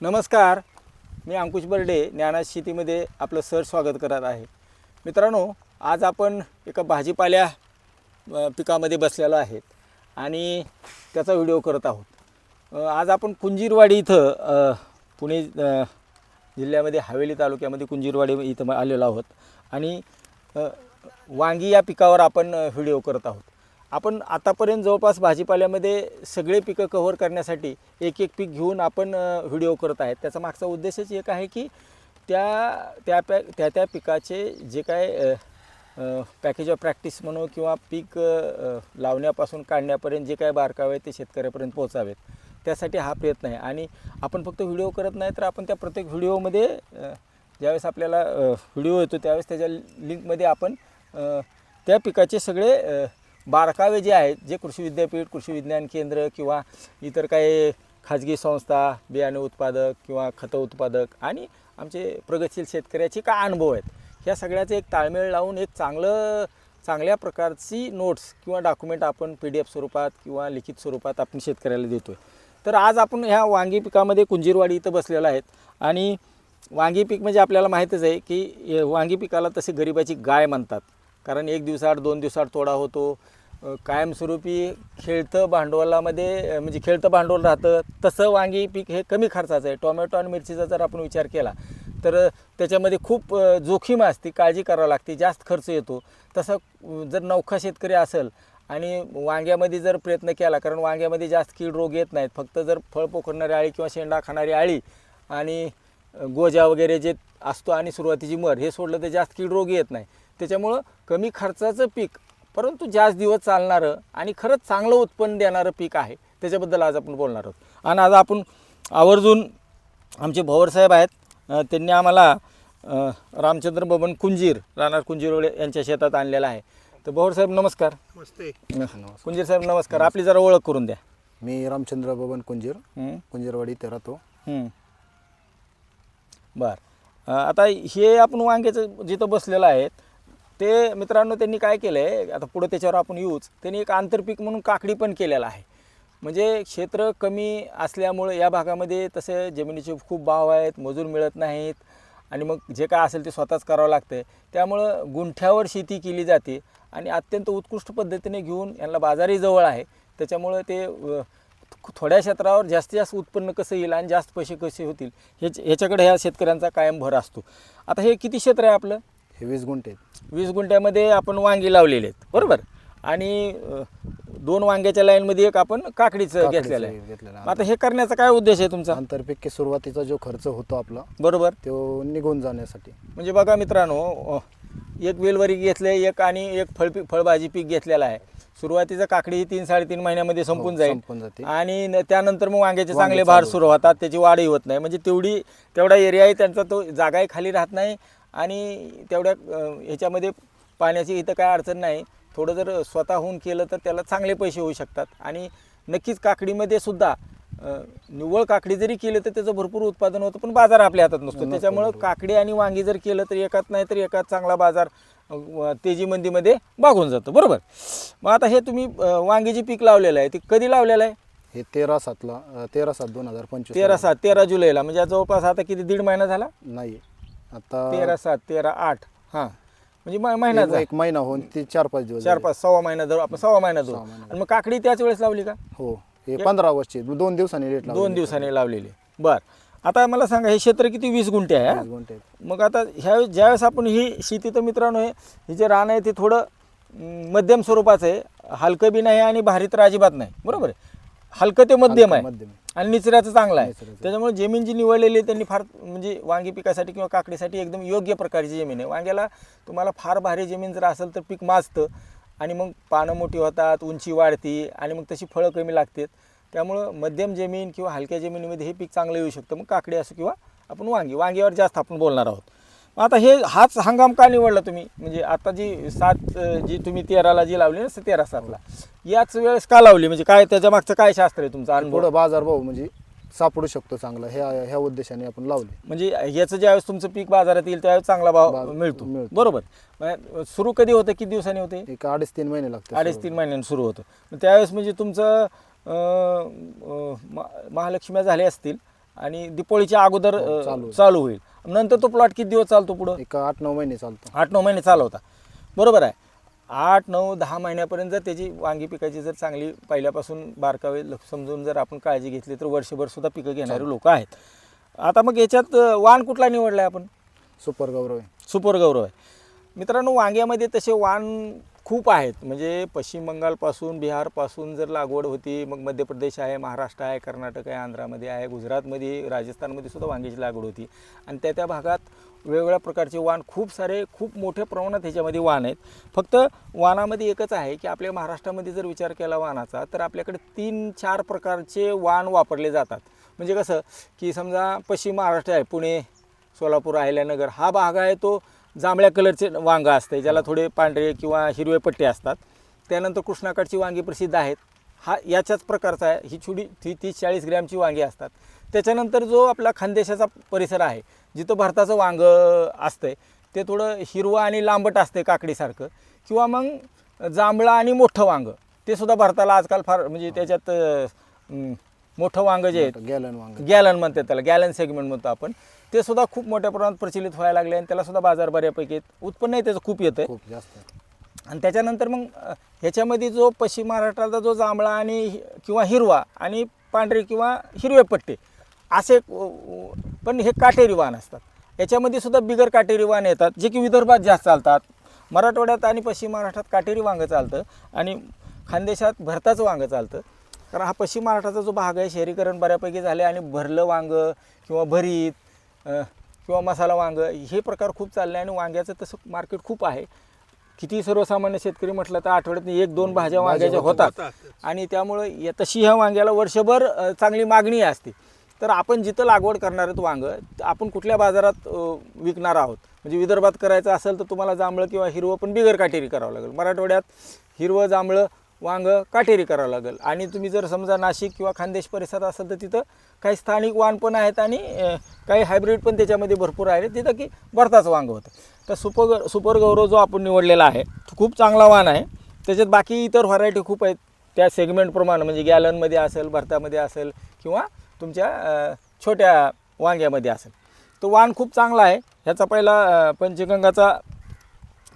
नमस्कार मी अंकुश बर्डे ज्ञानाज शेतीमध्ये आपलं सर स्वागत करत आहे. मित्रांनो आज आपण एका भाजीपाल्या पिकामध्ये बसलेलो आहेत आणि त्याचा व्हिडिओ करत आहोत. आज आपण कुंजीरवाडी इथं पुणे जिल्ह्यामध्ये हवेली तालुक्यामध्ये कुंजीरवाडी इथं आलेलो आहोत. आणि वांगी या पिकावर आपण व्हिडिओ करत आहोत. आपण आतापर्यंत जवळपास भाजीपाल्यामध्ये सगळे पिकं कव्हर करण्यासाठी एक एक पीक घेऊन आपण व्हिडिओ करत आहेत. त्याचा मागचा उद्देशच एक आहे की त्या त्या पॅ त्या त्या पिकाचे जे काय पॅकेज ऑफ प्रॅक्टिस म्हणू किंवा पीक लावण्यापासून काढण्यापर्यंत जे काय बारकावे ते शेतकऱ्यापर्यंत पोहोचावेत. त्यासाठी हा प्रयत्न आहे. आणि आपण फक्त व्हिडिओ करत नाही तर आपण त्या प्रत्येक व्हिडिओमध्ये ज्यावेळेस आपल्याला व्हिडिओ येतो त्यावेळेस त्याच्या लिंकमध्ये आपण त्या पिकाचे सगळे बारकावे जे आहेत जे कृषी विद्यापीठ कृषी विज्ञान केंद्र किंवा इतर काही खाजगी संस्था बियाणे उत्पादक किंवा खतं उत्पादक आणि आमचे प्रगतशील शेतकऱ्याचे काय अनुभव आहेत ह्या सगळ्याचं एक ताळमेळ लावून एक चांगलं चांगल्या प्रकारची नोट्स किंवा डॉक्युमेंट आपण पी डी एफ स्वरूपात किंवा लिखित स्वरूपात आपण शेतकऱ्याला देतो आहे तर आज आपण ह्या वांगी पिकामध्ये कुंजीरवाडी इथं बसलेलो आहेत आणि वांगी पीक म्हणजे आपल्याला माहीतच आहे की वांगी पिकाला तसे गरिबाची गाय म्हणतात. कारण एक दिवसाआड दोन दिवसाआड तोडा होतो. कायमस्वरूपी खेळतं भांडवलामध्ये म्हणजे खेळतं भांडवल राहतं. तसं वांगी पीक हे कमी खर्चाचं आहे. टोमॅटो आणि मिरचीचा जर आपण विचार केला तर त्याच्यामध्ये खूप जोखीम असते काळजी करावी लागते जास्त खर्च येतो. तसं जर नौखा शेतकरी असेल आणि वांग्यामध्ये जर प्रयत्न केला कारण वांग्यामध्ये जास्त कीड रोग येत नाहीत फक्त जर फळ पोखरणारी आळी किंवा शेंडा खाणारी आळी आणि गोजा वगैरे जे असतो आणि सुरुवातीची मर हे सोडलं तर जास्त कीड रोग येत नाही. त्याच्यामुळं कमी खर्चाचं पीक परंतु जास्त दिवस चालणारं आणि खरंच चांगलं उत्पन्न देणारं पीक आहे त्याच्याबद्दल आज आपण बोलणार आहोत. आणि आज आपण आवर्जून आमचे भोवरसाहेब आहेत त्यांनी आम्हाला रामचंद्र बबन कुंजीर राहणार कुंजीरवडे यांच्या शेतात आणलेला आहे. तर भोवरसाहेब नमस्कार. नमस्ते. कुंजीर साहेब नमस्कार. आपली जरा ओळख करून द्या. मी रामचंद्र बबन कुंजीर हं, कुंजीरवाडी इथे राहतो. बर. आता हे आपण वांग्याचं जिथं बसलेलं आहे ते मित्रांनो त्यांनी काय केलं आहे आता पुढं त्याच्यावर आपण येऊच त्यांनी एक आंतरपीक म्हणून काकडी पण केलेलं आहे. म्हणजे क्षेत्र कमी असल्यामुळं या भागामध्ये तसे जमिनीचे खूप भाव आहेत मजूर मिळत नाहीत आणि मग जे काय असेल ते स्वतःच करावं लागतं त्यामुळं गुंठ्यावर शेती केली जाते आणि अत्यंत उत्कृष्ट पद्धतीने घेऊन यांना बाजारही जवळ आहे. त्याच्यामुळं ते थोड्या क्षेत्रावर जास्तीत जास्त उत्पन्न कसं येईल आणि जास्त पैसे कसे होतील हेच ह्याच्याकडे ह्या शेतकऱ्यांचा कायम भर असतो. आता हे किती क्षेत्र आहे आपलं? हे वीस गुंठे आहेत. वीस गुंठ्यामध्ये आपण वांगी लावलेले आहेत. बरोबर? आणि अ, दोन वांग्याच्या लाईनमध्ये एक आपण काकडीचं काकडीचं घेतलेलं आहे. घेतलेलं आहे. आता हे करण्याचा काय उद्देश आहे तुमचा? आंतरपीक सुरुवातीचा जो खर्च होतो आपला बरोबर. तो निघून जाण्यासाठी. म्हणजे बघा मित्रांनो अ, एक वेलवरी घेतले एक आणि एक फळ फळभाजी पीक घेतलेला आहे. सुरुवातीचं काकडी ही तीन साडेतीन महिन्यामध्ये संपून हो, जाईल. संपून जाते. आणि न- त्यानंतर मग वांग्याचे वांगे चांगले भार चालू सुरू होतात त्याची वाढही होत नाही. म्हणजे तेवढी तेवढा एरिया आहे त्यांचा तो जागाही खाली राहत नाही. आणि तेवढ्या ह्याच्यामध्ये पाण्याची इथं काय अडचण नाही. थोडं जर स्वतःहून केलं तर त्याला चांगले पैसे होऊ शकतात. आणि नक्कीच काकडीमध्ये सुद्धा निव्वळ काकडी जरी केलं तर त्याचं भरपूर उत्पादन होतं पण बाजार आपल्या हातात नसतो. त्याच्यामुळं. काकडी आणि वांगी जर केलं तर एकात नाही तर एकात चांगला बाजार तेजी मंदीमध्ये भागून जातो. बरोबर? मग आता हे तुम्ही वांगीचे पीक लावलेलं आहे. ते कधी लावलेलं आहे? हे तेरा सातला तेरा सात दोन हजार पंचवीस तेरा सात तेरा जुलैला. म्हणजे जवळपास आता किती दीड महिना झाला? नाही. आता तेरा सात तेरा आठ. हां. म्हणजे म- महिनाचा एक महिना होऊन ते चार पाच दिवस चार झाले. पाच सव्वा महिना धरू आपण सव्वा महिना धरू महिना. आणि मग काकडी त्याच वेळेस लावली का? हो. हे पंधरा वर्षी दोन दिवसांनी रेट दोन दिवसांनी लावलेली. बर. आता मला सांगा हे क्षेत्र किती वीस गुंठे आहे हा? मग आता ह्या ज्यावेळेस आपण ही शेती तर मित्रांनो हे हे जे रान आहे ते थोडं अं, मध्यम स्वरूपाचं आहे. हलकं बी नाही आणि भारी तर अजिबात नाही. बरोबर आहे? हलकं ते मध्यम आहे. मध्यम. आणि निचऱ्याचं चांगलं आहे. निचऱ्याचं. त्याच्यामुळे जमीन जी निवडलेली आहे त्यांनी फार म्हणजे वांगी पिकासाठी किंवा काकडीसाठी एकदम योग्य प्रकारची जमीन आहे. वांग्याला तुम्हाला फार भारी जमीन जर असेल तर पीक माजतं आणि मग पानं मोठी होतात उंची वाढती आणि मग तशी फळं कमी लागतात. त्यामुळं मध्यम जमीन किंवा हलक्या जमिनीमध्ये हे पीक चांगलं येऊ शकतं. मग काकडी असो किंवा आपण वांगी वांग्यावर जास्त आपण बोलणार आहोत. आता हे हाच हंगाम का निवडला तुम्ही? म्हणजे आता जी सात जी तुम्ही तेराला जी लावली ना तेरा सातला. याच वेळेस का लावली? म्हणजे काय त्याच्या मागचं काय शास्त्र आहे तुमचा पुढं बाजार भाव म्हणजे सापडू शकतो चांगला. ह्या ह्या उद्देशाने आपण लावले. म्हणजे याचं ज्यावेळेस तुमचं पीक बाजारात येईल त्यावेळेस चांगला भाव मिळतो. बरोबर. सुरू कधी होतं? किती दिवसांनी होते? एक अडीच तीन महिने लागतात अडीच तीन महिन्यांनी सुरू होतं. त्यावेळेस म्हणजे तुमचं महालक्ष्म्या झाल्या असतील आणि दिपोळीच्या अगोदर हो, चालू होईल. नंतर तो प्लॉट किती दिवस चालतो पुढं? एक आठ नऊ महिने चालतो. आठ नऊ महिने चालवता. बरोबर आहे. आठ नऊ दहा महिन्यापर्यंत जर त्याची वांगी पिकाची जर चांगली पहिल्यापासून बारकावे समजून जर आपण काळजी घेतली तर वर्षभर सुद्धा पिकं घेणारे लोक आहेत. आता मग याच्यात वाण कुठला निवडला आहे आपण? सुपर गौरव आहे. सुपर गौरव आहे. मित्रांनो वांग्यामध्ये तसे वाण खूप आहेत. म्हणजे पश्चिम बंगालपासून बिहारपासून जर लागवड होती मग मध्य प्रदेश आहे महाराष्ट्र आहे कर्नाटक आहे आंध्रामध्ये आहे गुजरातमध्ये राजस्थानमध्ये सुद्धा वांग्याची लागवड होती. आणि त्या त्या भागात वेगवेगळ्या प्रकारचे वाण खूप सारे खूप मोठ्या प्रमाणात ह्याच्यामध्ये वाण आहेत. फक्त वाणामध्ये एकच आहे की आपल्या महाराष्ट्रामध्ये जर विचार केला वाणाचा तर आपल्याकडे तीन चार प्रकारचे वाण वापरले जातात. म्हणजे कसं की समजा पश्चिम महाराष्ट्र आहे पुणे सोलापूर अहिल्यानगर हा भाग आहे तो जांभळ्या कलरचे वांगं असते ज्याला थोडे पांढरे किंवा हिरवे पट्टे असतात. त्यानंतर कृष्णाकडची वांगी प्रसिद्ध आहेत. हा याच्याच प्रकारचा आहे. ही छोटी ती तीस चाळीस ग्रॅमची वांगी असतात. त्याच्यानंतर जो आपला खानदेशाचा परिसर आहे जिथं भारताचं वांगं असतंय ते थोडं हिरवं आणि लांबट असते काकडीसारखं. किंवा मग जांभळं आणि मोठं वांगं ते सुद्धा भारताला आजकाल फार म्हणजे त्याच्यात मोठं वांगं जे आहे गॅलन वांग. गॅलन म्हणतात त्याला गॅलन सेगमेंट म्हणतो आपण. ते सुद्धा खूप मोठ्या प्रमाणात प्रचलित व्हायला लागले आणि त्याला सुद्धा बाजार बऱ्यापैकी आहेत. उत्पन्नही त्याचं खूप येतं खूप जास्त. आणि त्याच्यानंतर मग ह्याच्यामध्ये जो पश्चिम महाराष्ट्राचा जो जांभळा आणि हि- किंवा हिरवा आणि पांढरे किंवा हिरवे पट्टे असे पण हे काटेरी वाण असतात. याच्यामध्ये सुद्धा बिगर काटेरी वाण येतात जे की विदर्भात जास्त चालतात. मराठवाड्यात आणि पश्चिम महाराष्ट्रात काटेरी वांगं चालतं आणि खानदेशात भरताचं वांगं चालतं. कारण हा पश्चिम महाराष्ट्राचा जो भाग आहे शहरीकरण बऱ्यापैकी झाले आणि भरलं वांगं किंवा भरीत किंवा मसाला वांगं हे प्रकार खूप चालले आणि वांग्याचं तसं मार्केट खूप आहे. किती सर्वसामान्य शेतकरी म्हटलं तर आठवड्यात एक दोन भाज्या वांग्याच्या होतात. आणि त्यामुळं या तशी ह्या वांग्याला वर्षभर चांगली मागणी असते. तर आपण जिथं लागवड करणार आहेत वांगं आपण कुठल्या बाजारात विकणार आहोत? म्हणजे विदर्भात करायचं असेल तर तुम्हाला जांभळं किंवा हिरवं पण बिगर काटेरी करावं लागेल. मराठवाड्यात हिरवं जांभळं वांगं काटेरी करावं लागेल. आणि तुम्ही जर समजा नाशिक किंवा खानदेश परिसरात असेल तर तिथं काही स्थानिक वाण पण आहेत आणि काही हायब्रिड पण त्याच्यामध्ये भरपूर आहेत तिथं की भरताचं वांग होतं. तर सुपर सुपर गौरव जो आपण निवडलेला आहे तो खूप चांगला वाण आहे. त्याच्यात बाकी इतर व्हरायटी खूप आहेत. त्या सेगमेंटप्रमाणे म्हणजे गॅलनमध्ये असेल भरतामध्ये असेल किंवा तुमच्या छोट्या वांग्यामध्ये असेल. तो वाण खूप चांगला आहे. ह्याचा पहिला पंचगंगाचा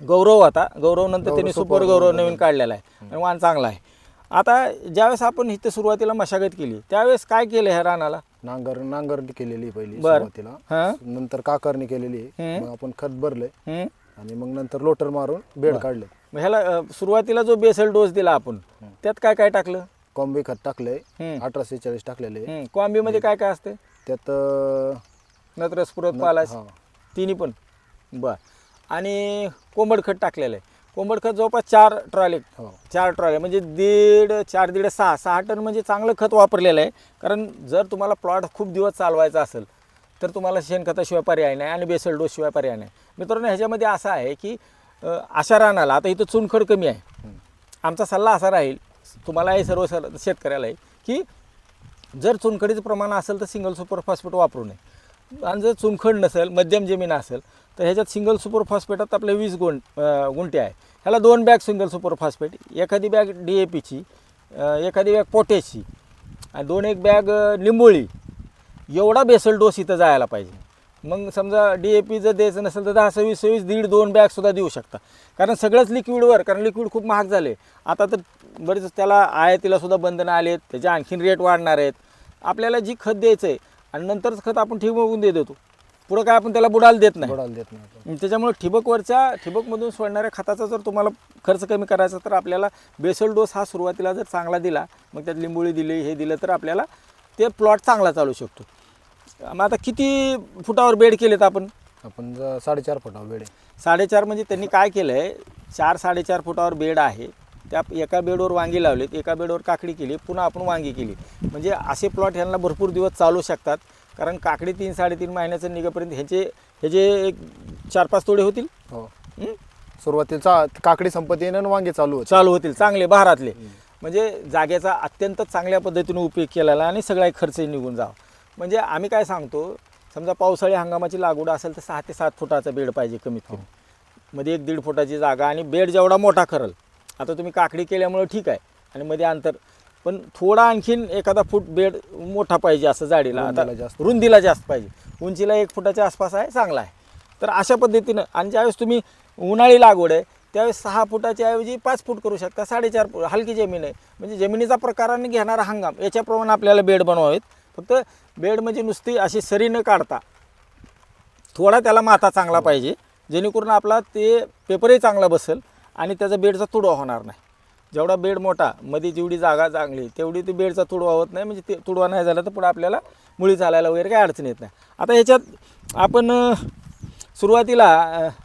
गौरव होता. गौरव नंतर गौरव त्यांनी सुपर गौरव नवीन काढलेला आहे. आणि वाण चांगला आहे. आता ज्यावेळेस आपण इथे सुरुवातीला मशागत केली त्यावेळेस काय केलं ह्या रानाला? नांगर नांगरणी केलेली आहे पहिली बरं. सुरुवातीला. हां? नंतर काकरणी केलेली. मग आपण खत हम्म. आणि मग नंतर लोटर मारून बेड काढले. मग ह्याला अ, सुरुवातीला जो बेसल डोस दिला आपण त्यात काय काय टाकलं? कॉम्बी खत टाकलंय. हम्म. अठराशे चाळीस टाकलेले. हम्म. कोळंबीमध्ये काय काय असते त्यात अं, नत्र स्फुरत पालास. हा. तिन्ही पण. बर. आणि कोंबड खत टाकलेलं आहे. कोंबड खत जवळपास चार ट्रॉले हो. चार ट्रॉले म्हणजे दीड चार दीड सहा सहा टन म्हणजे चांगलं खत वापरलेलं आहे. कारण जर तुम्हाला प्लॉट खूप दिवस चालवायचा असेल तर तुम्हाला शेणखताशिवाय पर्याय नाही आणि बेसल डोसशिवाय पर्याय नाही. मित्रांनो ह्याच्यामध्ये असं आहे की अशा रानाला आता इथं चुनखड कमी आहे. आमचा सल्ला असा राहील तुम्हालाही सर्व सर शेतकऱ्यालाही की जर चुनखडीचं प्रमाण असेल तर सिंगल सुपर फॉस्फेट वापरू नये. आणि जर चुनखड नसेल मध्यम जमीन असेल तर ह्याच्यात सिंगल सुपर फॉस्फेटात आपले वीस गुण गुंटे गुंठे आहे. ह्याला दोन बॅग सिंगल सुपर फॉस्फेट एखादी बॅग डी ए पीची एखादी बॅग पोटॅशची आणि दोन एक बॅग लिंबोळी. एवढा बेसल डोस इथं जायला पाहिजे. मग समजा डी ए पी जर द्यायचं नसेल तर दहा सव्वीस सव्वीस दीड दोन बॅगसुद्धा देऊ शकता. कारण सगळंच लिक्विडवर कारण लिक्विड खूप महाग झाले. आता तर बरेच त्याला आयातीलासुद्धा बंधनं आले आहेत त्याचे आणखीन रेट वाढणार आहेत. आपल्याला जी खत द्यायचं आहे आणि नंतरच खत आपण ठिबक बघून देत होतो. पुढं काय आपण त्याला बुडाला देत नाही. बुडाला देत नाही त्याच्यामुळे ठिबकवरच्या ठिबकमधून सोडणाऱ्या खताचा जर तुम्हाला खर्च कमी करायचा तर आपल्याला बेसल डोस हा सुरुवातीला जर चांगला दिला मग त्यात लिंबोळी दिली हे दिलं तर आपल्याला ते प्लॉट चांगला चालू शकतो. मग आता किती फुटावर बेड केलेत आपण? आपण ज- साडेचार फुटावर बेड आहे. साडेचार म्हणजे त्यांनी काय केलं आहे चार साडेचार फुटावर बेड आहे. त्या एका बेडवर वांगी लावलीत एका बेडवर काकडी केली पुन्हा आपण वांगी केली. म्हणजे असे प्लॉट ह्यांना भरपूर दिवस चालू शकतात. कारण काकडी तीन साडेतीन महिन्याचं निघेपर्यंत ह्याचे ह्याचे एक चार पाच तोडे होतील? हो. हं? सुरुवातीला काकडी संपत्ती आणि वांगे चालू चालू होतील चांगले बहारातले म्हणजे जागेचा अत्यंत चांगल्या पद्धतीने उपयोग केलेला आणि सगळा खर्च निघून जावा. म्हणजे आम्ही काय सांगतो समजा पावसाळी हंगामाची लागवड असेल तर सहा ते सात फुटाचा बेड पाहिजे कमीत कमी. मध्ये एक दीड फुटाची जागा आणि बेड जेवढा मोठा करल आता तुम्ही काकडी केल्यामुळं ठीक आहे. आणि मध्ये अंतर. पण थोडा आणखीन एखादा फूट बेड मोठा पाहिजे असं जाडीला. आता जास्त. रुंदीला जास्त पाहिजे. उंचीला एक फुटाच्या आसपास आहे चांगला आहे. तर अशा पद्धतीनं आणि ज्यावेळेस तुम्ही उन्हाळी लागवड आहे त्यावेळेस सहा फुटाच्या ऐवजी पाच फूट करू शकता. साडेचार फूट हलकी जमीन आहे. म्हणजे जमिनीचा प्रकाराने घेणारा हंगाम याच्याप्रमाणे आपल्याला बेड बनवावेत. फक्त बेड म्हणजे नुसती अशी सरी न काढता थोडा त्याला माथा चांगला पाहिजे. जेणेकरून आपला ते पेपरही चांगला बसेल. आणि त्याचा बेडचा तुडवा होणार नाही. जेवढा बेड मोठा मध्ये जेवढी जागा चांगली तेवढी ते बेडचा तुडवा होत नाही. म्हणजे ते तुडवा नाही झाला तर पुढे आपल्याला मुळी चालायला वगैरे काही अडचण येत नाही. आता ह्याच्यात आपण सुरुवातीला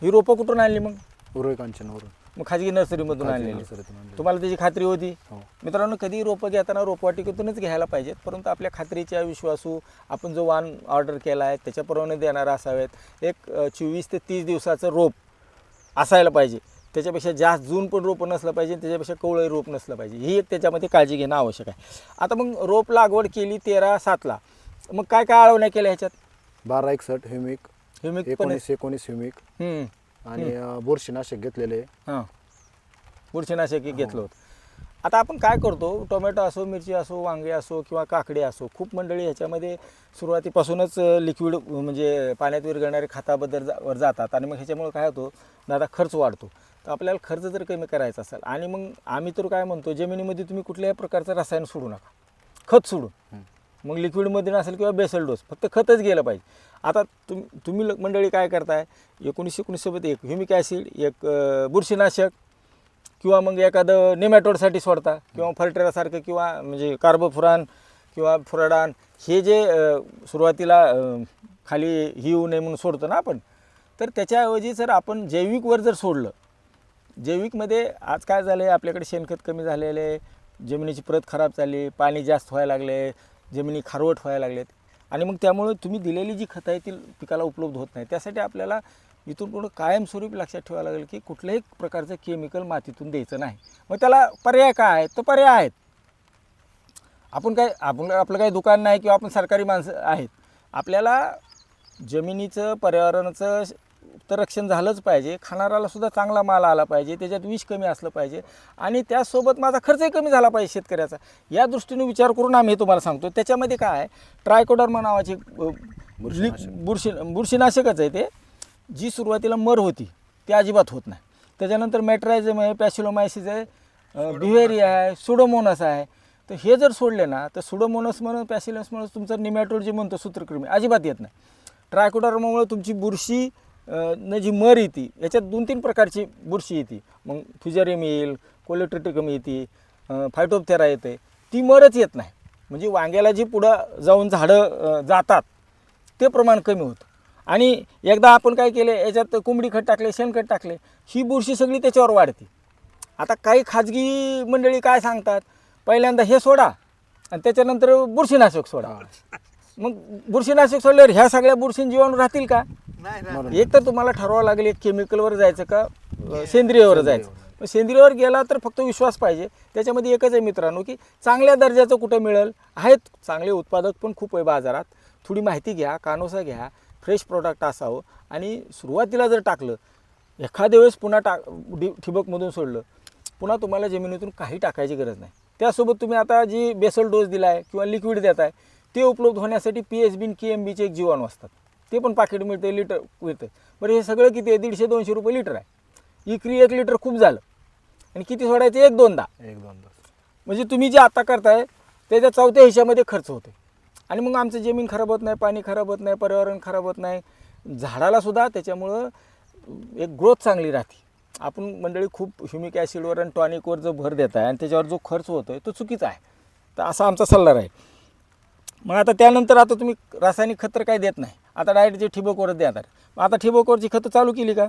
ही रोपं कुठून आणली मग? उरळी कांचनवरून मग खाजगी नर्सरीमधून आणलेली. तुम्हाला त्याची खात्री होती? हो. मित्रांनो कधी रोपं घेताना रोपवाटिकेतूनच घ्यायला पाहिजेत परंतु आपल्या खात्रीच्या विश्वासू आपण जो वाण ऑर्डर केला आहे त्याच्याप्रमाणे देणारा असावेत. एक चोवीस ते तीस दिवसाचं रोप असायला पाहिजे. त्याच्यापेक्षा जास्त जून पण रोप नसलं पाहिजे त्याच्यापेक्षा कवळही रोप नसलं पाहिजे. ही एक त्याच्यामध्ये काळजी घेणं आवश्यक आहे. आता मग रोप लागवड केली तेरा सातला. मग काय काय आळवण्या केल्या ह्याच्यात? बारा एकसठ ह्युमिक. ह्युमिक. एकोणीस एकोणीस ह्युमिक. आणि बुरशीनाशक घेतलेले. हां. बुरशीनाशक घेतलं होतं. आता आपण काय करतो? टोमॅटो असो मिरची असो वांगे असो किंवा काकडे असो खूप मंडळी ह्याच्यामध्ये सुरुवातीपासूनच लिक्विड म्हणजे पाण्यात विरघळणारे खताबद्दल जा वर जातात आणि मग ह्याच्यामुळे काय होतो? दादा खर्च वाढतो. तर आपल्याला खर्च जर कमी करायचा असेल आणि मग आम्ही तर काय म्हणतो? जमिनीमध्ये तुम्ही कुठल्याही प्रकारचं रसायन सोडू नका. खत सोडून. मग लिक्विडमध्ये नसेल किंवा बेसल डोस फक्त खतच गेलं पाहिजे. आता तुम तुम्ही मंडळी काय करताय? एकोणीसशे एकोणीससोबत एक ह्युमिक ॲसिड एक बुरशीनाशक किंवा मग एखादं नेमॅटोडसाठी सोडता किंवा फर्टेरासारखं किंवा म्हणजे कार्बोफुरान किंवा फुराडान हे जे सुरुवातीला खाली ही होऊ नये म्हणून सोडतो ना आपण तर त्याच्याऐवजी जर आपण जैविकवर जर सोडलं जैविकमध्ये आज काय झालं आहे आपल्याकडे शेणखत कमी झालेलं आहे जमिनीची प्रत खराब झाली पाणी जास्त व्हायला लागले जमिनी खारवट व्हायला लागलेत आणि मग त्यामुळे तुम्ही दिलेली जी खतं आहे ती पिकाला उपलब्ध होत नाही त्यासाठी आपल्याला इथून पुढं कायमस्वरूपी लक्षात ठेवावं लागेल की कुठल्याही प्रकारचं केमिकल मातीतून द्यायचं नाही. मग त्याला पर्याय काय आहेत? तर पर्याय आहेत. आपण काय आपण आपलं काही दुकान नाही किंवा आपण सरकारी माणसं आहेत. आपल्याला जमिनीचं पर्यावरणाचं तर रक्षण झालंच पाहिजे. खाणाराला सुद्धा चांगला माल आला पाहिजे. त्याच्यात विष कमी असलं पाहिजे. आणि त्यासोबत माझा खर्चही कमी झाला पाहिजे शेतकऱ्याचा. या दृष्टीने विचार करून आम्ही हे तुम्हाला सांगतो. त्याच्यामध्ये काय आहे? ट्रायकोडर्मा नावाची बुरशी बुरशीनाशकच आहे ते. जी सुरुवातीला मर होती ती अजिबात होत नाही. त्याच्यानंतर मॅट्रायझम आहे पॅशिलोमायसिस आहे बिहेरिया आहे सुडोमोनस आहे. तर हे जर सोडले ना तर सुडोमोनस म्हणून पॅसिलस म्हणून तुमचं निमॅटोड जे म्हणतो सूत्रकृमी. अजिबात येत नाही. ट्रायकोडर्मामुळे तुमची बुरशी न जी मर येते याच्यात दोन तीन प्रकारची बुरशी येते. मग फ्युजरियम येईल कोलेट्रिटिकम येते फायटोपथेरा येते. ती मरच येत नाही. म्हणजे वांग्याला जी पुढं जाऊन झाडं जातात ते प्रमाण कमी होतं. आणि एकदा आपण काय केले याच्यात कोंबडी खत टाकले शेणखत टाकले ही बुरशी सगळी त्याच्यावर वाढते. आता काही खाजगी मंडळी काय सांगतात पहिल्यांदा हे सोडा आणि त्याच्यानंतर बुरशीनाशक सोडा. मग बुरशीनाशक सोडल्यावर ह्या सगळ्या बुरशीन जीवाणू राहतील का? एक तर तुम्हाला ठरवावं लागेल एक केमिकलवर जायचं का? सेंद्रियवर जायचं. सेंद्रियवर गेला तर फक्त विश्वास पाहिजे. त्याच्यामध्ये एकच आहे मित्रांनो की चांगल्या दर्जाचं कुठं मिळेल? आहेत चांगले उत्पादक पण खूप आहे बाजारात. थोडी माहिती घ्या कानोसा घ्या. फ्रेश प्रोडक्ट असावं. आणि सुरुवातीला जर टाकलं एखाद्या वेळेस पुन्हा टाक डि ठिबकमधून सोडलं पुन्हा तुम्हाला जमिनीतून काही टाकायची गरज नाही. त्यासोबत तुम्ही आता जी बेसल डोस दिला आहे किंवा लिक्विड देत आहे ते उपलब्ध होण्यासाठी पी एच बीन के एम बीचे एक जीवाणू असतात. ते पण पाकिट मिळते लिटर मिळतं बरं हे सगळं किती आहे? दीडशे दोनशे रुपये लिटर आहे. इकरी एक लिटर खूप झालं. आणि किती सोडायचं? एक दोनदा. एक दोन तास म्हणजे तुम्ही जे आता करताय त्याच्या चौथ्या हिशामध्ये खर्च होते आणि मग आमचं जमीन खराब होत नाही पाणी खराब होत नाही पर्यावरण खराब होत नाही. झाडाला सुद्धा त्याच्यामुळं एक ग्रोथ चांगली राहते. आपण मंडळी खूप ह्युमिक ॲसिडवर आणि टॉनिकवर जो भर देत आहे आणि त्याच्यावर जो खर्च होतो आहे तो चुकीचा आहे. तर असा आमचा सल्ला राहील. मग आता त्यानंतर आता तुम्ही रासायनिक खत तर काही देत नाही. आता डायरेक्ट जे ठिबकवरच देतात. मग आता ठिबकवरची खतं चालू केली का?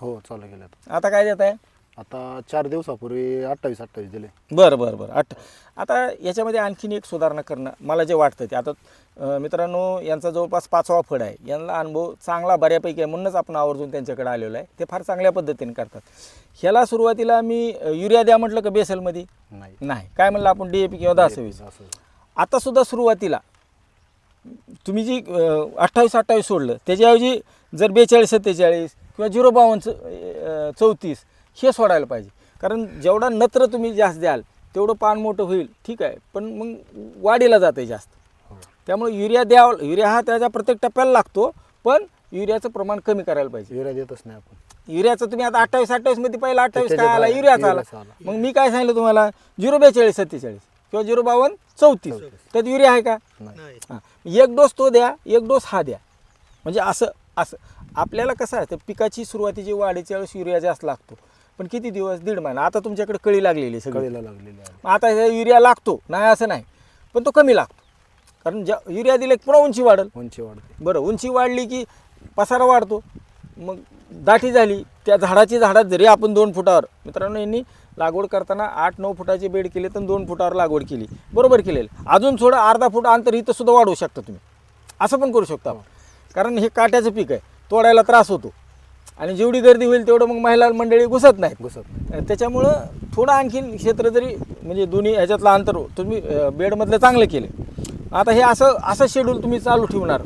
हो चालू केलं. आता काय देत आहे आता चार दिवसापूर्वी अठ्ठावीस अठ्ठावीस दिले. बरं बरं बरं. आठ आता याच्यामध्ये आणखीन एक सुधारणा करणं मला जे वाटतं ते. आता अं, मित्रांनो यांचा जवळपास पाचवा फड आहे. यांना अनुभव चांगला बऱ्यापैकी आहे म्हणूनच आपण आवर्जून त्यांच्याकडे आलेलो आहे. ते फार चांगल्या पद्धतीने करतात. ह्याला सुरुवातीला मी अं, युरिया द्या म्हटलं का बेसलमध्ये नाही. नाही. काय म्हणलं आपण? डी ए पी किंवा दहा सव्वीस असं आता सुद्धा सुरुवातीला तुम्ही जी अठ्ठावीस अठ्ठावीस सोडलं त्याच्याऐवजी जर बेचाळीस सत्तेचाळीस किंवा झिरो बावन्न चौतीस हे सोडायला पाहिजे. कारण जेवढा नत्र तुम्ही जास्त द्याल तेवढं पान मोठं होईल. ठीक आहे. पण मग वाढीला जाते जास्त. हो. त्यामुळे युरिया द्यावं युरिया हा त्याच्या प्रत्येक टप्प्याला लागतो पण युरियाचं प्रमाण कमी करायला पाहिजे. युरिया देतच नाही आपण. युरियाचं तुम्ही आता अठ्ठावीस अठ्ठावीसमध्ये पहिला अठ्ठावीस काय आला? आहे, युरियाचा आला. मग मी काय सांगितलं तुम्हाला? झिरो बेचाळीस सत्तेचाळीस किंवा झिरो बावन्न चौतीस. त्यात युरिया आहे का? नाही. हां. एक डोस तो द्या एक डोस हा द्या. म्हणजे असं असं. आपल्याला कसं आहे तर पिकाची सुरुवातीची वाढीच्या वेळेस युरिया जास्त लागतो. पण किती दिवस दीड महिना? आता तुमच्याकडे कळी लागलेली सगळी. कळीला लागलेली आहे. आता हे युरिया लागतो. नाही असं नाही. पण तो कमी लागतो. कारण ज्या युरिया दिले पुन्हा उंची वाढेल. उंची वाढते. बरं उंची वाढली की पसारा वाढतो. मग दाटी झाली त्या झाडाची झाडात जरी आपण दोन फुटावर मित्रांनो यांनी लागवड करताना आठ नऊ फुटाची बेड केली तर दोन फुटावर लागवड केली. बरोबर केलेलं. अजून थोडं अर्धा फूट अंतर इथं सुद्धा वाढवू शकता तुम्ही. असं पण करू शकता कारण हे काट्याचं पीक आहे. तोडायला त्रास होतो. आणि जेवढी गर्दी होईल तेवढं मग महिला मंडळी घुसत नाहीत. घुसत त्याच्यामुळं थोडं आणखीन क्षेत्र जरी म्हणजे दोन्ही ह्याच्यातलं अंतर तुम्ही बेडमधलं चांगलं केलं. आता हे असं असं शेड्यूल तुम्ही चालू ठेवणार.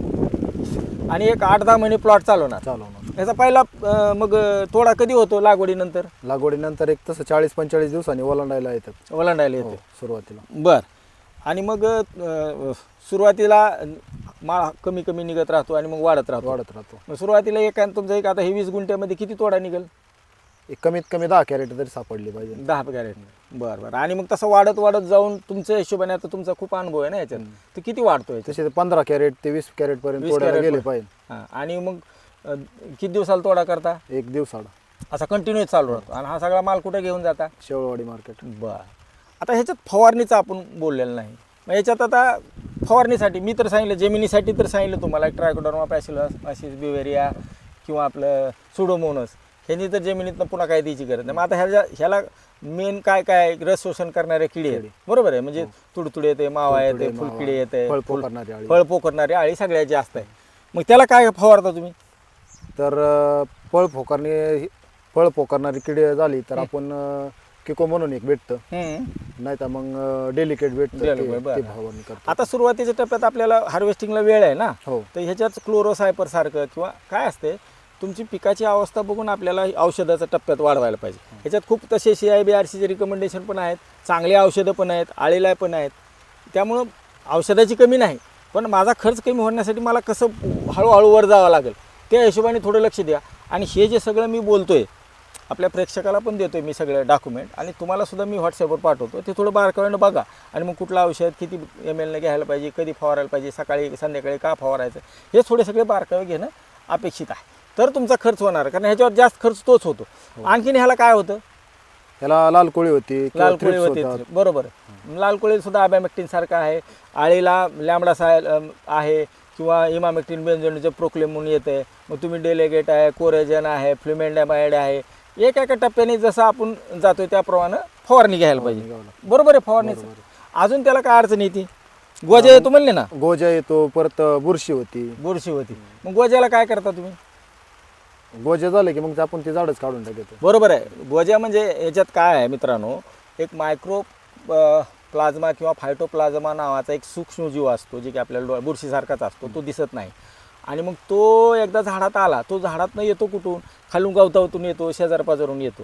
आणि एक आठ दहा महिने प्लॉट चालवणार. चालवणार. याचा पहिला मग थोडा कधी होतो लागवडीनंतर? लागवडीनंतर एक तसं चाळीस पंचेचाळीस दिवसांनी ओलांडायला येतात ओलांडायला हो, येतो सुरुवातीला. बर. आणि मग सुरुवातीला माळ कमी कमी निघत राहतो आणि मग वाढत राहतो. वाढत राहतो. मग सुरुवातीला एक आणि तुमचं एक आता हे वीस गुंठ्यामध्ये किती तोडा निघेल? एक कमीत कमी दहा कॅरेट तरी सापडली पाहिजे. दहा कॅरेट. बरं बरं. आणि मग तसं वाढत वाढत जाऊन तुमच्या हिशोबाने आता तुमचा खूप अनुभव आहे ना याच्यात? तर किती वाढतोय तसे पंधरा कॅरेट ते वीस कॅरेट पर्यंत 20 तोडायला गेले. पाहिजे. हां. आणि मग अं, किती दिवसाला तोडा करता? एक दिवसाला. असा कंटिन्यू चालू राहतो. आणि हा सगळा माल कुठे घेऊन जाता? शेवळवाडी मार्केट. बर. आता ह्याच्यात फवारणीचं आपण बोललेलं नाही. मग याच्यात आता फवारणीसाठी मी तर सांगितलं जमिनीसाठी तर सांगितलं तुम्हाला ट्रायकोडर्मा पॅसिलस असिस बिवेरिया किंवा आपलं सुडोमोनस ह्यांनी तर जमिनीतनं पुन्हा काय द्यायची गरज नाही. मग आता ह्याच्या ह्याला मेन काय काय? रस शोषण करणारे किडे आहेत. बरोबर आहे? म्हणजे तुडतुडे येते मावा येते फुलकिडे येते फळ पोखरणारी अळी. फळ पोखरणारी आळी सगळ्यात जास्त आहे. मग त्याला काय फवारता तुम्ही? तर अं, फळ पोखरणी फळ पोखरणारी किडे झाली तर आपण अं, किको म्हणून एक भेटतं. हम्म. नाही तर मग डेलिकेट भेटतं Delicate, ते- बरं. ते फवारणी करतो. आता सुरुवातीच्या टप्प्यात आपल्याला हार्वेस्टिंगला वेळ आहे ना? हो. तर ह्याच्यात क्लोरोसायपर सारखं किंवा काय असते तुमची पिकाची अवस्था बघून आपल्याला औषधाचा टप्प्यात वाढवायला पाहिजे. ह्याच्यात खूप तसे सी आय बी आर सीचे रिकमेंडेशन पण आहेत चांगली औषधं पण आहेत आळीला पण आहेत. त्यामुळं औषधाची कमी नाही पण माझा खर्च कमी होण्यासाठी मला कसं हळूहळू वर जावं लागेल त्या हिशोबाने थोडं लक्ष द्या. आणि हे जे सगळं मी बोलतोय आपल्या प्रेक्षकाला पण देतोय मी सगळे डॉक्युमेंट आणि तुम्हाला सुद्धा मी व्हॉट्सअपवर पाठवतो. ते थोडं बारकाईनं बघा. आणि मग कुठलं औषध किती एम एलनं घ्यायला पाहिजे कधी फवारायला पाहिजे सकाळी संध्याकाळी का फवारायचं? हे थोडे सगळे बारकावे घेणं अपेक्षित आहे. तर तुमचा खर्च होणार कारण ह्याच्यावर जास्त खर्च तोच होतो. आणखीन ह्याला काय होतं? त्याला लाल कोळी होती लाल कोळी होते. बरोबर. लाल कोळी सुद्धा अबॅमेक्टिन सारखा आहे. आळीला लॅमडा आहे किंवा इमामेक्टिन बेंझोनचं प्रोक्लेम म्हणून येते मग तुम्ही डेलेगेट आहे कोरेजन आहे फ्ल्युमेंडामाइड आहे. एक एका टप्प्याने जसं आपण जातोय त्याप्रमाणे फवारणी घ्यायला पाहिजे. घ्यावं लागतं. बरोबर आहे फवारणीचं अजून त्याला काय अडचण येते? गोजा येतो म्हणले ना? गोजा येतो परत बुरशी होती. बुरशी होती. मग गोजाला काय करता तुम्ही? गोजा झालं की मग आपण ते झाडच काढून टाकतो. बरोबर आहे. गोजा म्हणजे याच्यात काय आहे मित्रांनो? एक मायक्रो प्लाझ्मा किंवा फायटोप्लाझ्मा नावाचा एक सूक्ष्मजीव असतो जे की आपल्याला बुरशीसारखाच असतो. तो दिसत नाही. आणि मग तो एकदा झाडात आला तो झाडातनं येतो कुठून? खालून गवतावतून येतो शेजारपाजारून येतो.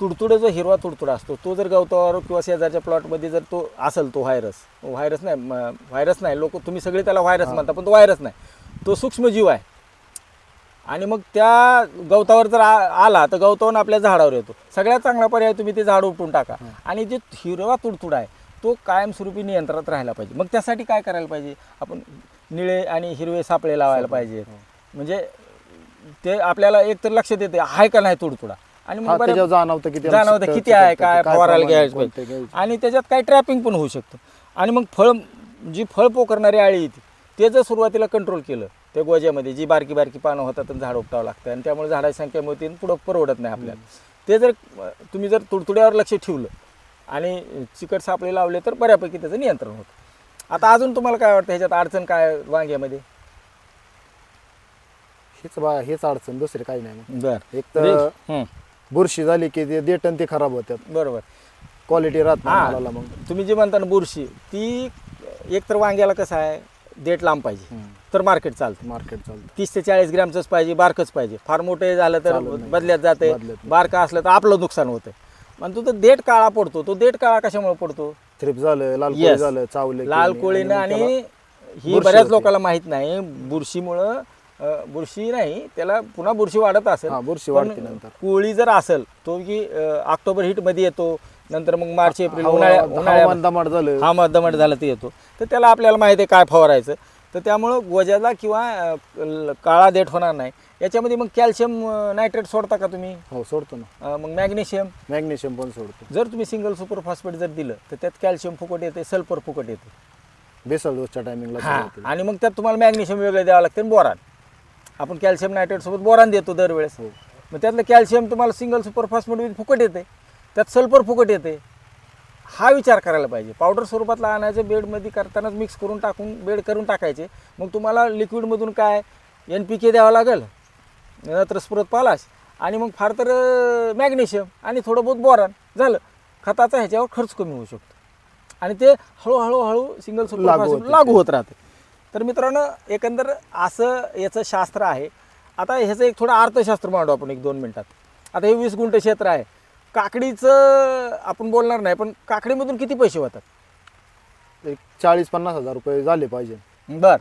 तुडतुडे जो हिरवा तुडतुडा असतो. तो जर गवतावर किंवा शेजारच्या प्लॉटमध्ये जर तो असेल तो व्हायरस. व्हायरस नाही व्हायरस नाही. लोक तुम्ही सगळे त्याला व्हायरस म्हणता पण तो व्हायरस नाही. तो सूक्ष्मजीव आहे. आणि मग त्या गवतावर जर आ- आला तर गवतावरून आपल्या झाडावर येतो. सगळ्यात चांगला पर्याय तुम्ही ते झाड उपटून टाका. आणि जे हिरवा तुडतुडा आहे तो कायमस्वरूपी नियंत्रणात राहायला पाहिजे. मग त्यासाठी काय करायला पाहिजे? आपण निळे आणि हिरवे सापळे लावायला पाहिजे. म्हणजे ते आपल्याला एक तर लक्षात येते आहे का नाही तुडतुडा? आणि हा मग जाणवतं किती जाणवतं किती आहे काय फवारायला कोणतं पाहिजे. घ्यायचं. आणि त्याच्यात काय ट्रॅपिंग पण होऊ शकतं. आणि मग फळ जी फळ पोकरणारी आळी येते ते जर सुरुवातीला कंट्रोल केलं त्या गोज्यामध्ये जी बारकी बारकी पानं होतात आणि झाड उपटावं लागतं आणि त्यामुळे झाडाची संख्या मोठी पुढं परवडत नाही आपल्याला. ते जर तुम्ही जर तुडतुड्यावर लक्ष ठेवलं आणि चिकट सापळे लावले तर बऱ्यापैकी त्याचं नियंत्रण होतं. आता अजून तुम्हाला काय वाटतं? ह्याच्यात अडचण काय वांग्यामध्ये? हेच बा हेच अडचण दुसरे काही नाही मग. बर. एक तर हं, बुरशी झाली की ते देठन ते खराब होतात. बरोबर. क्वालिटी राहत नाही हा. मालाला मग. तुम्ही जे म्हणता ना बुरशी ती एक तर वांग्याला कसं आहे देठ लांब पाहिजे. तर मार्केट चालतं. मार्केट चालतं. तीस ते चाळीस ग्रॅमचंच पाहिजे बारकंच पाहिजे. फार मोठे झालं तर चालत नाही. बदल्यात जाते बदलत नाही. बारकं असलं तर आपलं नुकसान होतं पण तो तो देठ काळा पडतो. तो देठ काळा कशामुळे पडतो? थ्रिप झालं लाल कोळी Yes. झालं चावले लाल कोळीनं आणि ही बुरशी बऱ्याच होते. लोकांना माहीत नाही बुरशीमुळं अं, बुरशी नाही त्याला पुन्हा बुरशी वाढत असेल हा, बुरशी पण वाढते नंतर. कोळी जर असेल तो की अं, ऑक्टोबर हिटमध्ये येतो नंतर मग मार्च एप्रिल हवा- उन्हाळ्या हवामान उन्हाळ्यात दमाट झालं हा दमट झाला ते येतो तर त्याला आपल्याला माहिती आहे काय फवारायचं तर त्यामुळं गोजाला किंवा अं, ल- काळा देठ होणार नाही याच्यामध्ये मग कॅल्शियम नायट्रेट सोडता का तुम्ही? हो सोडतो ना. अं, मग मॅग्नेशियम? मॅग्नेशियम पण सोडतो. जर तुम्ही सिंगल सुपर फॉस्फेट जर दिलं तर त्यात कॅल्शियम फुकट येते सल्फर फुकट येते. बेसल डोसच्या टायमिंगला हा आणि मग त्यात तुम्हाला मॅग्नेशियम वेगळं द्यावं लागते आणि बोरान. आपण कॅल्शियम नायट्रेट सोबत बोरान देतो दरवेळेस. हो. मग त्यातलं कॅल्शियम तुम्हाला सिंगल सुपर फॉस्फेट फुकट येते त्यात सल्फर फुकट येते. हा विचार करायला पाहिजे. पावडर स्वरूपातला आणायचं बेडमध्ये करतानाच मिक्स करून टाकून बेड करून टाकायचे. मग तुम्हाला लिक्विडमधून काय एन पी के द्यावं लागेल? नत्र स्फुरत पालाश. आणि मग फार तर मॅग्नेशियम आणि थोडं बहुत बोरान झालं. खताचा ह्याच्यावर खर्च कमी होऊ शकतो. आणि ते हळूहळू हळू सिंगल सुपर लागू फॉस्फेट होते. लागू होत राहते. तर मित्रांनो एकंदर असं याचं शास्त्र आहे. आता ह्याचं एक थोडं अर्थशास्त्र मांडू आपण एक दोन मिनिटात. आता हे वीस गुंठ क्षेत्र आहे. काकडीचं आपण बोलणार नाही पण काकडीमधून किती पैसे होतात? एक चाळीस पन्नास हजार रुपये झाले पाहिजे. बर.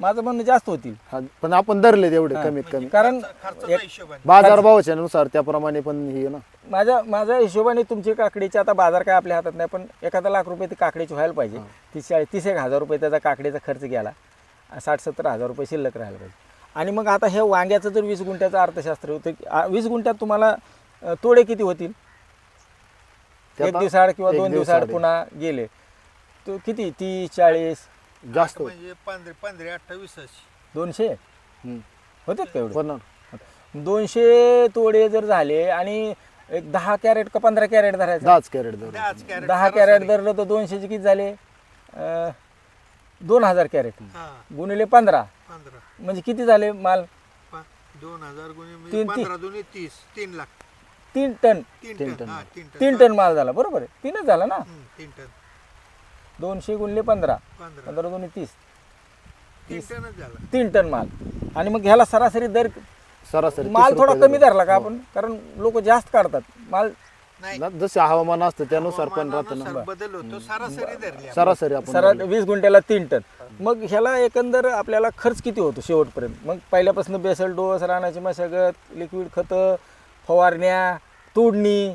माझं म्हणणं जास्त होतील. हा, पण आपण धरले तेवढे. कमीत कमी. कारण एक- बाजार भावाच्या नुसार त्याप्रमाणे पण हे ना. माझ्या माझ्या हिशोबाने तुमची काकडीचे आता बाजार काय आपल्या हातात नाही पण एखादा लाख रुपये ती काकडीची व्हायला पाहिजे. तीस चाळीस तीस एक हजार रुपये त्याचा काकडीचा खर्च गेला. साठ सत्तर हजार रुपये शिल्लक राहायला पाहिजे. आणि मग आता हे वांग्याचं जर वीस गुंठ्याचं अर्थशास्त्र होतं की, आ, वीस गुंठ्यात तुम्हाला अ, तोडे किती होतील? एक दिवसाआड किंवा एक दोन दिवसाआड दिवसाआड पुन्हा गेले. तो किती? तीस चाळीस? जास्त म्हणजे पंधरा पंधरा अठ्ठावीस दोनशे? हम्म. होतात का एवढे? होणार. दोनशे तोडे जर झाले आणि एक दहा कॅरेट का पंधरा कॅरेट धरायचं? दहाच कॅरेट धर दहाच कॅरेट दहा कॅरेट धरलं तर दोनशेचे किती झाले? अं, दोन हजार कॅरेट. हा. गुणिले पंधरा. पंधरा. म्हणजे किती झाले माल? पा- दोन हजार म्हणजे तीन- तीन. पंधरा दोन्ही तीस तीन लाख. तीन टन. तीन टन. टन. हा तीन टन. तीन टन माल झाला. बरोबर आहे. तीनच झाला ना? हम्म, तीन टन. दोनशे गुणिले पंधरा. पंधरा. पंधरा दोन्ही तीस. तीन टनच झाला. तीन टन माल. आणि मग ह्याला सरासरी दर सरासरी माल तीस थोडा रुपये कमी दर. धरला का हो. आपण? कारण लोक जास्त काढतात. माल नाही. ना, जसे हवामान असतं त्यानुसार पण राहतं ना. हवामानानुसार बदल होतो. सरासरी धरली आपण. सरासरी आपण सरा. वीस गुंठ्याला तीन टन. मग ह्याला एकंदर आपल्याला खर्च किती होतो शेवटपर्यंत? मग पहिल्यापासून बेसल डोस रानाची मशागत लिक्विड खतं फवारण्या तोडणी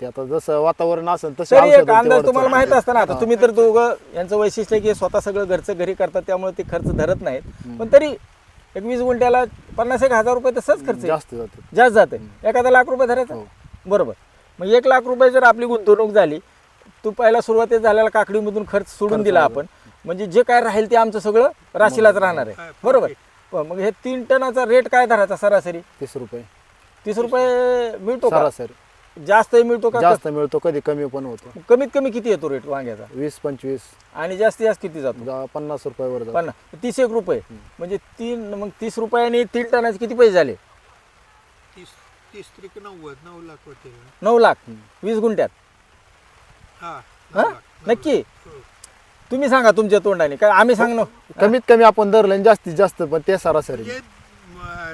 ते आता जसं वातावरण असेल तसे तरी एक औषधं अंदाज तेवढं तुम्हाला माहीत चालतं. असतं ना आता तुम्ही तर दोघं यांचं वैशिष्ट्य आहे की स्वतः सगळं घरचं घरी करतात त्यामुळे ते खर्च धरत नाहीत. पण तरी एक वीस गुंठ्याला पन्नास एक हजार रुपये तसंच खर्च. जास्त जाते. जास्त जाते. एखादा लाख रुपये धरायचा? हो. बरोबर. मग एक लाख रुपये जर आपली गुंतवणूक झाली तू पहिला सुरुवातीत झालेला काकडीमधून खर्च सोडून दिला आपण म्हणजे जे काय राहील ते आमचं सगळं राशीलाच राहणार आहे. हा, बरोबर. प- मग हे तीन टनाचा रेट काय धरायचा सरासरी? तीस रुपये. तीस रुपये मिळतो का? सरासरी. जास्त मिळतो का? जास्त मिळतो कधी कमी पण होतो. कमीत कमी किती येतो रेट वांग्याचा? वीस पंचवीस. आणि जास्तीत जास्त किती जातो? पन्नास रुपयावर जातो. पन्नास. तीस एक रुपये. म्हणजे तीन मग तीस रुपयाने तीन टनाचे किती पैसे झाले? तीस तीस त्रिक नव्वद नऊ लाख होते नऊ लाख. वीस गुंठ्यात. हा हा? नऊ लाख, नऊ नक्की? लाख. हो. तुम्ही सांगा तुमच्या तोंडाने. काय आम्ही सांगणं? कमीत कमी आपण धरलं आणि जास्तीत जास्त पण ते सरासरी. म्हणजे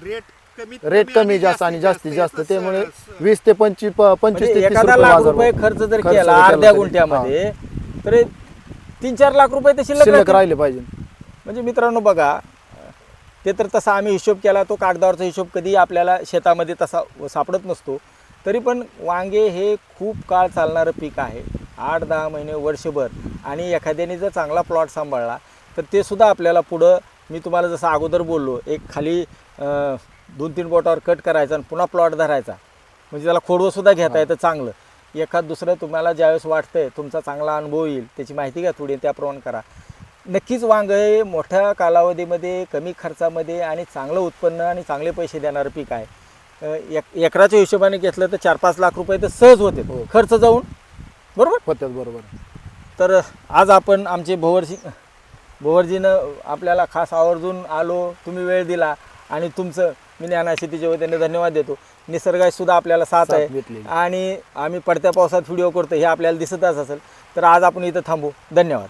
रेट कमीत रेट कमी जास्त आणि जास्तीत जास्त. त्यामुळे स- वीस ते पंचवीस पंचवीस म्हणजे ते तीस एखादा रुपये लाख बाजार रुपये भाव. खर्च जर खर्च केला अर्ध्या तरी- गुंठ्यामध्ये तर तीन चार लाख रुपये तर. शिल्लक शिल्लक राहतील. राहिले पाहिजे म्हणजे मित्रांनो बघा ते तर तसा आम्ही हिशोब केला तो कागदावरचा हिशोब कधी आपल्याला शेतामध्ये तसा सापडत नसतो तरी पण वांगे हे खूप काळ चालणारं पीक आहे आठ दहा महिने वर्षभर आणि एखाद्याने जर चांगला प्लॉट सांभाळला तर ते सुद्धा आपल्याला पुढं मी तुम्हाला जसं अगोदर बोललो एक खाली अं, दोन तीन बोटावर कट करायचा आणि पुन्हा प्लॉट धरायचा. म्हणजे त्याला खोडवं सुद्धा घेता येतं चांगलं. एखाद दुसरं तुम्हाला ज्यावेळेस वाटतंय तुमचा चांगला अनुभव येईल त्याची माहिती घ्या थोडी त्याप्रमाणे करा. नक्कीच वांग हे मोठ्या कालावधीमध्ये कमी खर्चामध्ये आणि चांगलं उत्पन्न आणि चांगले पैसे देणारं पीक आहे. एक एकराच्या हिशोबाने घेतलं तर चार पाच लाख रुपये तर सहज होते. हो. खर्च जाऊन. बरोबर? होत्यात बरोबर. तर आज आपण आमचे भोवरजी भोवरजीनं आपल्याला खास आवर्जून आलो तुम्ही वेळ दिला आणि तुमचं मी ज्ञाना शेतीच्या वतीने धन्यवाद देतो. निसर्गात सुद्धा आपल्याला साथ साथ आहे. आणि आम्ही पडत्या पावसात व्हिडिओ करतो हे आपल्याला दिसतच असेल. तर आज आपण इथं थांबू. धन्यवाद.